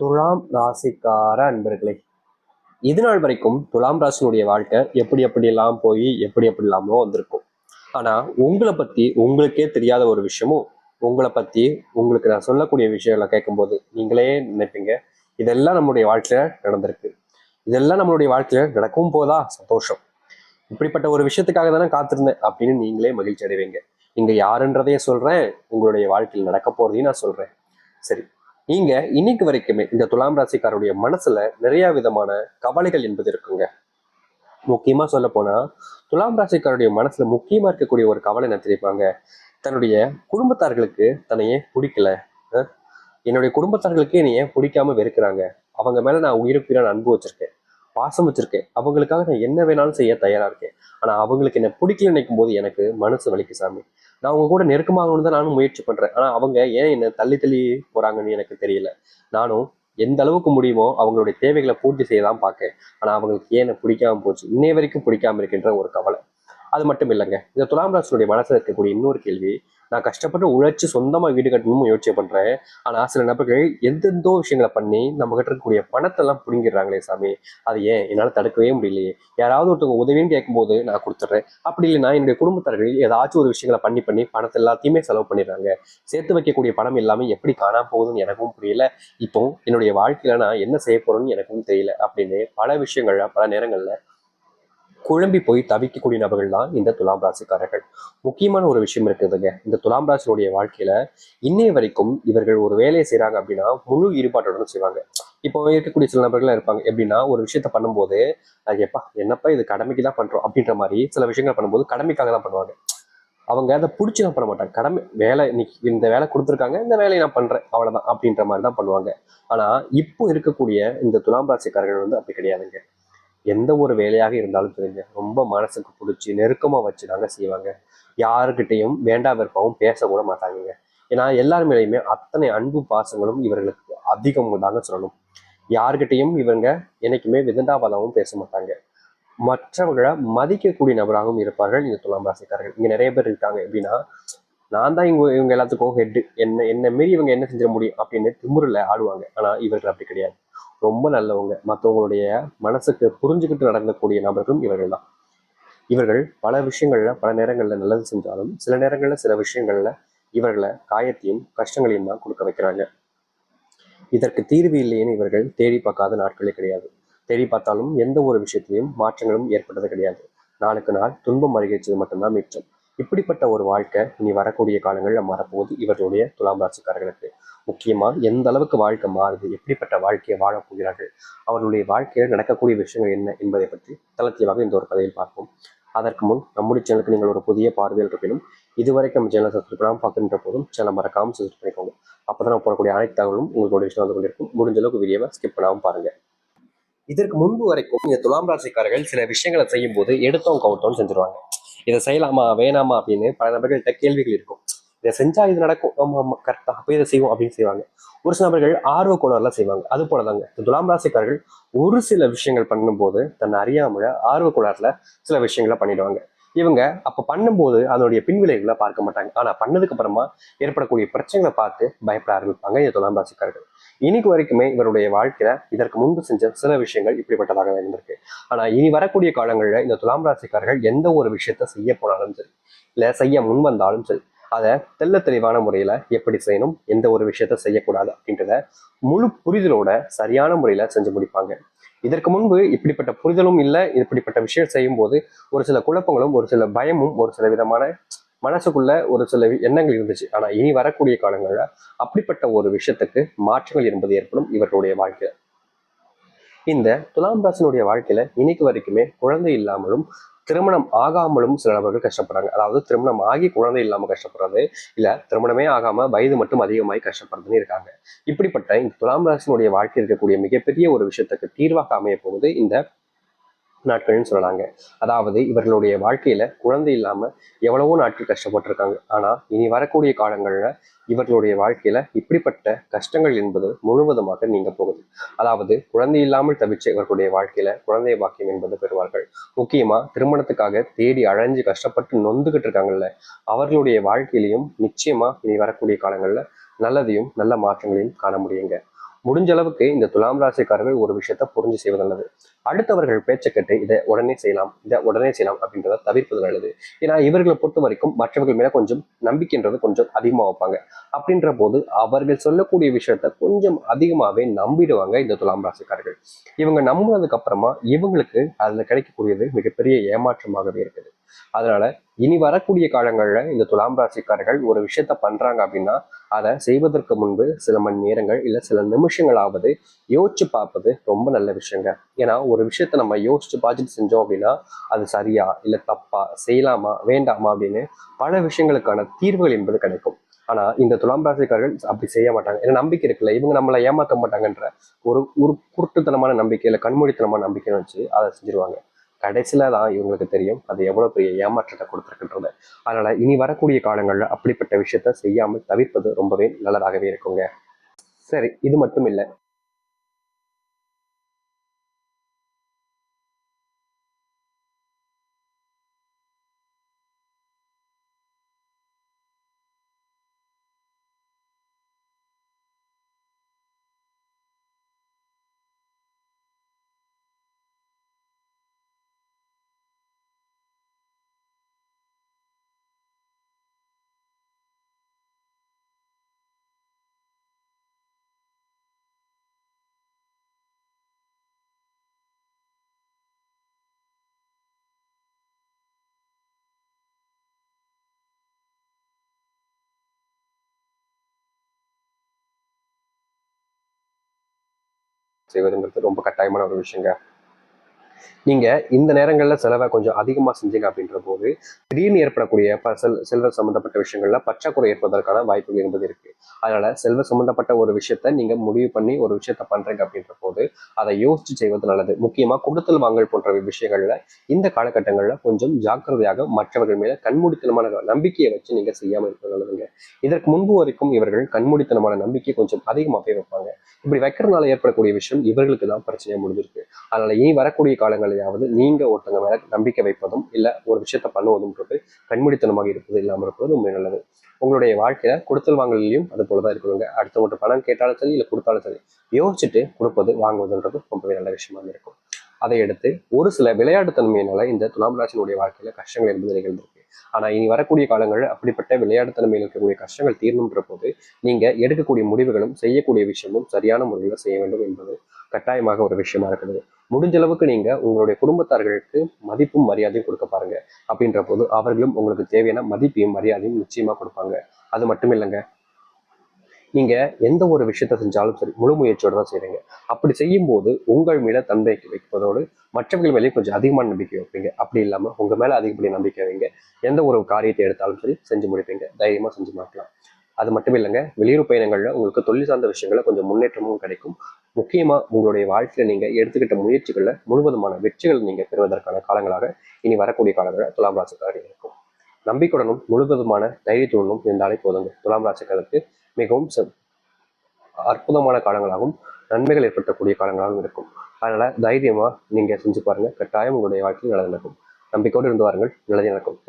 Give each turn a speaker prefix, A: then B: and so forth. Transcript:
A: துலாம் ராசிக்கார அன்பர்களே இது நாள் வரைக்கும் துலாம் ராசினுடைய வாழ்க்கை எப்படி எப்படியெல்லாம் போய் எப்படி எப்படிலாமோ வந்திருக்கும். ஆனால் உங்களை பற்றி உங்களுக்கே தெரியாத ஒரு விஷயமும் உங்களை பற்றி உங்களுக்கு நான் சொல்லக்கூடிய விஷயங்களை கேட்கும்போது நீங்களே நினைப்பீங்க இதெல்லாம் நம்மளுடைய வாழ்க்கையில் நடந்திருக்கு. இதெல்லாம் நம்மளுடைய வாழ்க்கையில் நடக்கவும் போதா சந்தோஷம். இப்படிப்பட்ட ஒரு விஷயத்துக்காக தானே காத்திருந்தேன் அப்படின்னு நீங்களே மகிழ்ச்சி அடைவீங்க. நீங்கள் யாருன்றதையும் சொல்கிறேன் உங்களுடைய வாழ்க்கையில் நடக்க போகிறதையும் நான் சொல்கிறேன் சரி நீங்க இன்னைக்கு வரைக்குமே இந்த துலாம் ராசிக்காரருடைய மனசுல நிறைய விதமான கவலைகள் என்பது இருக்குங்க. முக்கியமா சொல்ல போனா துலாம் ராசிக்காரருடைய மனசுல முக்கியமா இருக்கக்கூடிய ஒரு கவலை என்ன தெரியுமாங்க? தன்னுடைய குடும்பத்தார்களுக்கு தன்னையே பிடிக்கல? அஹ்? என்னுடைய குடும்பத்தார்களுக்கு என்னைய பிடிக்காம வெறுக்கிறாங்க? அவங்க மேல நான் உயிருக்குயிரான அன்பு வச்சிருக்கேன் பாசம் வச்சிருக்கேன். அவங்களுக்காக நான் என்ன வேணாலும் செய்ய தயாரா இருக்கேன். ஆனா அவங்களுக்கு என்ன பிடிக்கல நினைக்கும் போது எனக்கு மனசு வலிக்கு சாமி. நான் அவங்க கூட நெருக்கமாகணும்னு தான் நானும் முயற்சி பண்றேன். ஆனா அவங்க ஏன் என்ன தள்ளி தள்ளி போறாங்கன்னு எனக்கு தெரியல. நானும் எந்த அளவுக்கு முடியுமோ அவங்களுடைய தேவைகளை பூர்த்தி செய்ய தான் பார்க்கேன் ஆனா அவங்களுக்கு ஏன் பிடிக்காம போச்சு? இன்னை வரைக்கும் பிடிக்காம இருக்கின்ற ஒரு கவலை. அது மட்டும் இல்லைங்க. இந்த துலாம் ராசினுடைய மனசுல இருக்கக்கூடிய இன்னொரு கேள்வி நான் கஷ்டப்பட்டு உழைச்சி சொந்தமாக வீடு கட்டணும்னு யோசிச்சு பண்ணுறேன் ஆனால் சில நபர்கள் எந்தெந்தோ விஷயங்களை பண்ணி நம்ம கிட்ட இருக்கக்கூடிய பணத்தை எல்லாம் பிடுங்கிடுறாங்களே சாமி. அது ஏன்? என்னால் தடுக்கவே முடியலையே. யாராவது ஒருத்தவங்க உதவின்னு கேட்கும்போது நான் கொடுத்துட்றேன். அப்படி இல்லைன்னா என்னுடைய குடும்பத்தார்கள் ஏதாச்சும் ஒரு விஷயங்களை பண்ணி பண்ணி பணத்தை எல்லாத்தையுமே செலவு பண்ணிடுறாங்க. சேர்த்து வைக்கக்கூடிய பணம் எல்லாமே எப்படி காணாம போகுதுன்னு எனக்கும் புரியல. இப்போ என்னுடைய வாழ்க்கையில நான் என்ன செய்ய போறேன்னு எனக்கும் தெரியல. அப்படின்னு பல விஷயங்கள்ல பல நேரங்களில் குழம்பி போய் தவிக்கக்கூடிய நபர்கள் தான் இந்த துலாம் ராசிக்காரர்கள். முக்கியமான ஒரு விஷயம் இருக்குதுங்க. இந்த துலாம் ராசியோடைய வாழ்க்கையில இன்னைய வரைக்கும் இவர்கள் ஒரு வேலையை செய்றாங்க அப்படின்னா முழு ஈடுபாட்டுடன் செய்வாங்க. இப்போ இருக்கக்கூடிய சில நபர்கள்லாம் இருப்பாங்க. எப்படின்னா ஒரு விஷயத்த பண்ணும்போது எப்பா என்னப்பா இது கடமைக்கு தான் பண்றோம் அப்படின்ற மாதிரி சில விஷயங்கள் பண்ணும்போது கடமைக்காக தான் பண்ணுவாங்க. அவங்க அதை பிடிச்சி நான் பண்ண மாட்டாங்க கடமை வேலை இன்னைக்கு இந்த வேலை கொடுத்துருக்காங்க இந்த வேலையை நான் பண்றேன் அவ்வளவுதான் அப்படின்ற மாதிரி தான் பண்ணுவாங்க. ஆனா இப்போ இருக்கக்கூடிய இந்த துலாம் ராசிக்காரர்கள் வந்து அப்படி கிடையாதுங்க. எந்த ஒரு வேலையாக இருந்தாலும் தெரிஞ்ச ரொம்ப மனசுக்கு பிடிச்சி நெருக்கமா வச்சு தாங்க செய்வாங்க. யாருக்கிட்டையும் வேண்டா விருப்பமும் பேசக்கூட மாட்டாங்க ஏன்னா எல்லார் மேலேயுமே அத்தனை அன்பு பாசங்களும் இவர்களுக்கு அதிகம் தாங்க சொல்லணும். யாருக்கிட்டையும் இவங்க என்னைக்குமே விதண்டாவாதமும் பேச மாட்டாங்க. மற்றவர்களை மதிக்கக்கூடிய நபராகவும் இருப்பார்கள் இந்த துலாம் ராசிக்காரர்கள். இங்கே நிறைய பேர் இருக்காங்க. எப்படின்னா நான் தான் இவங்க இவங்க எல்லாத்துக்கும் ஹெட் என்ன என்ன மாரி இவங்க என்ன செஞ்சிட முடியும் அப்படின்னு திமுறில் ஆடுவாங்க. ஆனா இவர்கள் அப்படி கிடையாது. ரொம்ப நல்லவங்க. மற்றவங்களுடைய மனசுக்கு புரிஞ்சுக்கிட்டு நடக்கக்கூடிய நபர்களும் இவர்கள் தான். இவர்கள் பல விஷயங்கள்ல பல நேரங்களில் நல்லது செஞ்சாலும் சில நேரங்களில் சில விஷயங்கள்ல இவர்களை காயத்தையும் கஷ்டங்களையும் தான் கொடுக்க வைக்கிறாங்க. இதற்கு தீர்வு இல்லைன்னு இவர்கள் தேடி பார்க்காத நாட்களே கிடையாது. தேடி பார்த்தாலும் எந்த ஒரு விஷயத்திலையும் மாற்றங்களும் ஏற்பட்டது கிடையாது. நாளுக்கு நாள் துன்பம் அதிகரிச்சது மட்டும்தான் மிச்சம். இப்படிப்பட்ட ஒரு வாழ்க்கை இனி வரக்கூடிய காலங்களில் மாறப்போகுது. இவர்களுடைய துலாம் ராசிக்காரர்களுக்கு முக்கியமா எந்த அளவுக்கு வாழ்க்கை மாறுது எப்படிப்பட்ட வாழ்க்கையை வாழப்போகிறார்கள் அவர்களுடைய வாழ்க்கையில் நடக்கக்கூடிய விஷயங்கள் என்ன என்பதை பற்றி தளர்த்தியாக இந்த ஒரு கதையில் பார்ப்போம். அதற்கு முன் நம்முடைய சேனலுக்கு நீங்கள் ஒரு புதிய பார்வையில் இருப்பினும் இதுவரைக்கும் நம்ம சேனலை சப்ஸ்கிரைப் பண்ணாமல் பார்க்கின்ற போதும் சேனல் மறக்காமல் சப்ஸ்கிரைப் பண்ணிக்கோங்க. அப்போதான் போடக்கூடிய அனைத்து தகவலும் உங்களுடைய விஷயம் வந்து கொண்டிருக்கும். முடிஞ்ச அளவுக்கு வீடியோவை ஸ்கிப் பண்ணாமல் பாருங்க. இதற்கு முன்பு வரைக்கும் இந்த துலாம் ராசிக்காரர்கள் சில விஷயங்களை செய்யும் போது எடுத்தோம் கவுத்தோம் செஞ்சுருவாங்க. இதை செய்யலாமா வேணாமா அப்படின்னு பல நபர்கள்ட்ட கேள்விகள் இருக்கும். இதை செஞ்சா இது நடக்கும். ஆமா ஆமா கரெக்டா அப்போ இதை செய்வோம் அப்படின்னு செய்வாங்க. ஒரு சில நபர்கள் ஆர்வ கோளாறுல செய்வாங்க. அது போலதாங்க. இந்த துலாம் ராசிக்காரர்கள் ஒரு சில விஷயங்கள் பண்ணும்போது தன்னை அறியாமல ஆர்வ கோளாறுல சில விஷயங்களை பண்ணிடுவாங்க. இவங்க அப்ப பண்ணும்போது அதனுடைய பின்விளைவுகளை பார்க்க மாட்டாங்க. ஆனா பண்ணதுக்கு அப்புறமா ஏற்படக்கூடிய பிரச்சனைகளை பார்த்து பயப்பட ஆரம்பிப்பாங்க இந்த துலாம் ராசிக்காரர்கள். இன்னைக்கு வரைக்குமே இவருடைய வாழ்க்கையில இதற்கு முன்பு செஞ்ச சில விஷயங்கள் இப்படிப்பட்டதாக இருந்திருக்கு. ஆனா இனி வரக்கூடிய காலங்களில் இந்த துலாம் ராசிக்காரர்கள் எந்த ஒரு விஷயத்த செய்ய போனாலும் சரி இல்ல செய்ய முன் வந்தாலும் சரி அதை தெள்ள தெளிவான முறையில எப்படி செய்யணும் எந்த ஒரு விஷயத்த செய்யக்கூடாது அப்படின்றத முழு புரிதலோட சரியான முறையில செஞ்சு முடிப்பாங்க. இதற்கு முன்பு இப்படிப்பட்ட புரிதலும் இல்லை இப்படிப்பட்ட விஷயம் செய்யும் போது ஒரு சில குழப்பங்களும் ஒரு சில பயமும் ஒரு சில விதமான மனசுக்குள்ள ஒரு சில எண்ணங்கள் இருந்துச்சு. ஆனா இனி வரக்கூடிய காலங்களில் அப்படிப்பட்ட ஒரு விஷயத்துக்கு மாற்றங்கள் என்பது ஏற்படும் இவர்களுடைய வாழ்க்கையில். இந்த துலாம் ராசினுடைய வாழ்க்கையில இன்னைக்கு வரைக்குமே குழந்தை இல்லாமலும் திருமணம் ஆகாமலும் சில நபர்கள் கஷ்டப்படுறாங்க. அதாவது திருமணம் ஆகி குழந்தை இல்லாம கஷ்டப்படுறது இல்ல திருமணமே ஆகாம வயது மட்டும் அதிகமாகி கஷ்டப்படுறதுன்னு இருக்காங்க. இப்படிப்பட்ட இந்த துலாம் ராசினுடைய வாழ்க்கையில் இருக்கக்கூடிய மிகப்பெரிய ஒரு விஷயத்துக்கு தீர்வாக அமைய போகுது இந்த நாட்கள்னு சொல்லலாங்க. அதாவது இவர்களுடைய வாழ்க்கையில குழந்தை இல்லாம எவ்வளவோ நாட்கள் கஷ்டப்பட்டிருக்காங்க. ஆனா இனி வரக்கூடிய காலங்கள்ல இவர்களுடைய வாழ்க்கையில இப்படிப்பட்ட கஷ்டங்கள் என்பது முழுவதுமாக நீங்க போகுது. அதாவது குழந்தை இல்லாமல் தவிச்ச இவர்களுடைய வாழ்க்கையில குழந்தை பாக்கியம் என்பது பெறுவார்கள். முக்கியமா திருமணத்துக்காக தேடி அழைஞ்சு கஷ்டப்பட்டு நொந்துகிட்டு இருக்காங்கல்ல அவர்களுடைய வாழ்க்கையிலையும் நிச்சயமா இனி வரக்கூடிய காலங்கள்ல நல்லதையும் நல்ல மாற்றங்களையும் காண முடியுங்க. முடிஞ்ச அளவுக்கு இந்த துலாம் ராசிக்காரர்கள் ஒரு விஷயத்த புரிஞ்சு செய்வது நல்லது. அடுத்தவர்கள் பேச்சை கேட்டு இதை உடனே செய்யலாம் இதை உடனே செய்யலாம் அப்படின்றத தவிர்ப்பது நல்லது. ஏன்னா இவர்களை பொறுத்த வரைக்கும் மற்றவர்கள் மேல கொஞ்சம் நம்பிக்கைன்றது கொஞ்சம் அதிகமாக வைப்பாங்க. அப்படின்ற போது அவர்கள் சொல்லக்கூடிய விஷயத்த கொஞ்சம் அதிகமாகவே நம்பிடுவாங்க இந்த துலாம் ராசிக்காரர்கள். இவங்க நம்பினதுக்கு அப்புறமா இவங்களுக்கு அதுல கிடைக்கக்கூடியது மிகப்பெரிய ஏமாற்றமாகவே இருக்குது. அதனால இனி வரக்கூடிய காலங்களில் இந்த துலாம் ராசிக்காரர்கள் ஒரு விஷயத்த பண்றாங்க அப்படின்னா அதை செய்வதற்கு முன்பு சில மணி நேரங்கள் இல்லை சில நிமிஷங்களாவது யோசிச்சு பார்ப்பது ரொம்ப நல்ல விஷயங்க. ஏன்னா ஒரு விஷயத்த நம்ம யோசிச்சு பார்த்துட்டு செஞ்சோம் அப்படின்னா அது சரியா இல்லை தப்பா செய்யலாமா வேண்டாமா அப்படின்னு பல விஷயங்களுக்கான தீர்வுகள் என்பது கிடைக்கும். ஆனா இந்த துலாம் ராசிக்காரர்கள் அப்படி செய்ய மாட்டாங்க. ஏன்னா நம்பிக்கை இருக்குல்ல. இவங்க நம்மளை ஏமாற்ற மாட்டாங்கன்ற ஒரு ஒரு குருட்டுத்தனமான நம்பிக்கை இல்லை கண்மூடித்தனமான நம்பிக்கைன்னு வச்சு அதை செஞ்சிருவாங்க. கடைசியில தான் இவங்களுக்கு தெரியும் அது எவ்வளவு பெரிய ஏமாற்றத்தை கொடுத்துருக்குன்றது. அதனால இனி வரக்கூடிய காலங்கள்ல அப்படிப்பட்ட விஷயத்த செய்யாமல் தவிர்ப்பது ரொம்பவே நல்லதாகவே இருக்குங்க. சரி இது மட்டும் இல்லை. செய்வதுங்கிறது ரொம்ப கட்டாயமான ஒரு விஷயங்க. நீங்க இந்த நேரங்களில் செலவை கொஞ்சம் அதிகமா செஞ்சீங்க அப்படின்ற போது திடீர்னு ஏற்படக்கூடிய ப- செல் செல்வ சம்பந்தப்பட்ட விஷயங்கள்ல பற்றாக்குறை ஏற்பதற்கான வாய்ப்புகள் என்பது இருக்குது அதனால் செல்வ சம்பந்தப்பட்ட ஒரு விஷயத்த நீங்கள் முடிவு பண்ணி ஒரு விஷயத்த பண்ணுறீங்க அப்படின்ற போது அதை யோசித்து செய்வது நல்லது. முக்கியமாக கொடுத்தல் வாங்கல் போன்ற விஷயங்கள்ல இந்த காலகட்டங்கள்ல கொஞ்சம் ஜாக்கிரதையாக மற்றவர்கள் மேல கண்மூடித்தனமான நம்பிக்கையை வச்சு நீங்க செய்யாம இருப்பது நல்லதுங்க. இதற்கு முன்பு வரைக்கும் இவர்கள் கண்மூடித்தனமான நம்பிக்கை கொஞ்சம் அதிகமாகவே வைப்பாங்க. இப்படி வைக்கிறதுனால ஏற்படக்கூடிய விஷயம் இவர்களுக்கு தான் பிரச்சனையாக முடிஞ்சிருக்கு. அதனால இனி வரக்கூடிய கால காலங்களையாவது நீங்க ஒருத்தங்க மேல நம்பிக்கை வைப்பதும் இல்ல ஒரு விஷயத்த பண்ணுவதும்ன்றது கண்மூடித்தனமாக இருப்பது இல்லாமல் இருப்பது உண்மை நல்லது. உங்களுடைய வாழ்க்கையில கொடுத்தல் வாங்கலையும் அது போலதான் இருக்கணுங்க. அடுத்தவங்க பணம் கேட்டாலும் சரி இல்ல கொடுத்தாலும் சரி யோசிச்சுட்டு கொடுப்பது வாங்குவதுன்றது ரொம்பவே நல்ல விஷயமா இருக்கும். அதை அடுத்து ஒரு சில விளையாட்டுத்தன்மையினால இந்த துலாம் ராசினுடைய வாழ்க்கையில கஷ்டங்கள் என்பது நிகழ்ந்திருக்கு. ஆனா இனி வரக்கூடிய காலங்களில் அப்படிப்பட்ட விளையாட்டுத்தன்மையில் இருக்கக்கூடிய கஷ்டங்கள் தீரணுன்ற போது நீங்க எடுக்கக்கூடிய முடிவுகளும் செய்யக்கூடிய விஷயமும் சரியான முறையில செய்ய வேண்டும் என்பது கட்டாயமாக ஒரு விஷயமா இருக்குது. முடிஞ்ச அளவுக்கு நீங்க உங்களுடைய குடும்பத்தார்களுக்கு மதிப்பும் மரியாதையும் கொடுக்க பாருங்க. அப்படின்ற போது அவர்களும் உங்களுக்கு தேவையான மதிப்பையும் மரியாதையும் நிச்சயமா கொடுப்பாங்க. அது மட்டும் இல்லைங்க நீங்கள் எந்த ஒரு விஷயத்த செஞ்சாலும் சரி முழு முயற்சியோடு தான் செய்றீங்க. அப்படி செய்யும்போது உங்கள் மேலே தந்தைக்கு வைப்பதோடு மற்றவர்கள் மேலேயும் கொஞ்சம் அதிகமான நம்பிக்கை வைப்பீங்க. அப்படி இல்லாமல் உங்கள் மேலே அதிகப்படி நம்பிக்கை வைங்க. எந்த ஒரு காரியத்தை எடுத்தாலும் சரி செஞ்சு முடிப்பீங்க. தைரியமாக செஞ்சு மாட்டலாம் அது மட்டும் இல்லைங்க வெளியூர் பயணங்களில் உங்களுக்கு தொழில் சார்ந்த விஷயங்களில் கொஞ்சம் முன்னேற்றமும் கிடைக்கும். முக்கியமா உங்களுடைய வாழ்க்கையில் நீங்கள் எடுத்துக்கிட்ட முயற்சிகளில் முழுவதுமான வெற்றிகள் நீங்கள் பெறுவதற்கான காலங்களாக இனி வரக்கூடிய காலங்களில் துலாம் ராசிக்காரர்கள் இருக்கும் நம்பிக்கையுடனும் முழுவதுமான தைரியத்துடனும் இருந்தாலே போதுங்க. துலாம் ராசிக்காரருக்கு மிகவும் ச- அற்புதமான காலங்களாகவும் நன்மைகள் ஏற்படுத்தக்கூடிய காலங்களாகவும் இருக்கும். அதனால தைரியமா நீங்க செஞ்சு பாருங்க. கட்டாயம் உங்களுடைய வாழ்க்கையில் நல்லது நடக்கும். நம்பிக்கையோடு இருந்து வாருங்கள். நல்லது நடக்கும்.